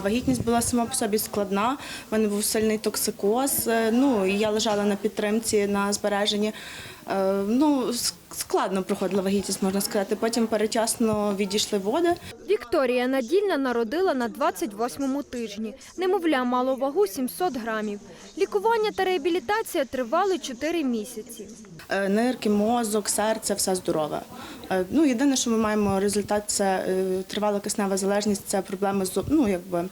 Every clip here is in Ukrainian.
Вагітність була сама по собі складна. У мене був сильний токсикоз. е, Ну я лежала на підтримці на збереженні. Е, Ну складно проходила вагітність, можна сказати. Потім перечасно відійшли води. Вікторія Надільна народила на 28-му тижні. Немовля мало вагу 700 грамів. Лікування та реабілітація тривали 4 місяці. Е, Нирки, мозок, серце, все здорове. Е, Ну єдине, що ми маємо результат, це е, тривала киснева залежність, це проблеми з ну, якби,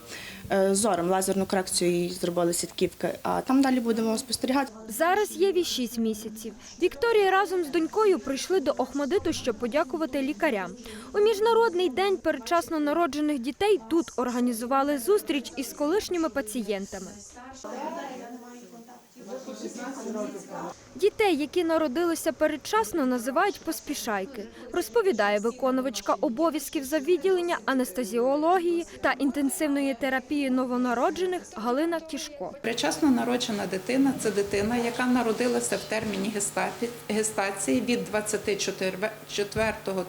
зором. Лазерну корекцію їй зробили сітківки. А там далі будемо спостерігати. Зараз Єві 6 місяців. Вікторія разом з донькою прийшли до Охмадиту, щоб подякувати лікарям. У міжнародний день передчасно народжених дітей тут організували зустріч із колишніми пацієнтами. Дітей, які народилися передчасно, називають поспішайки, розповідає виконувачка обов'язків за відділення анестезіології та інтенсивної терапії новонароджених Галина Кішко. Причасно народжена дитина це дитина, яка народилася в терміні гестації від 24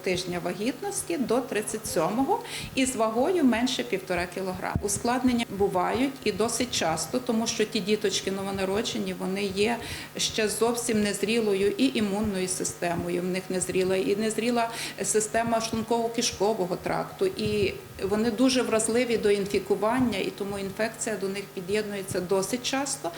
тижня вагітності до 37-го із вагою менше 1,5 кг. Ускладнення бувають і досить часто, тому що ті діточки новонароджені вони є ще зовсім незрілою і імунною системою. В них незріла і незріла система шлунково-кишкового тракту, і вони дуже вразливі до інфікування, і тому інфекція до них під'єднується досить часто.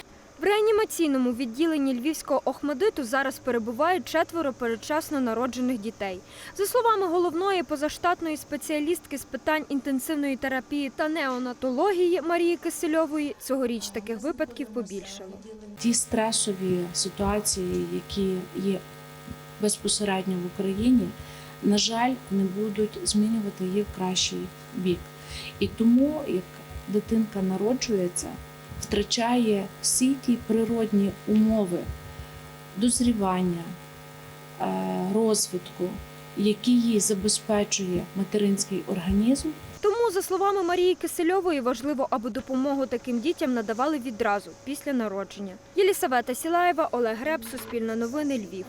В реанімаційному відділенні Львівського Охмадиту зараз перебувають четверо передчасно народжених дітей. За словами головної позаштатної спеціалістки з питань інтенсивної терапії та неонатології Марії Кисельової, цьогоріч таких випадків побільшало. ті стресові ситуації, які є безпосередньо в Україні, на жаль, не будуть змінювати її в кращий бік. І тому, як дитинка народжується, втрачає всі ті природні умови дозрівання, е, розвитку, які їй забезпечує материнський організм, Тому, за словами Марії Кисельової, важливо, аби допомогу таким дітям надавали відразу після народження. Єлісавета Сілаєва, Олег Греб, Суспільне новини, Львів.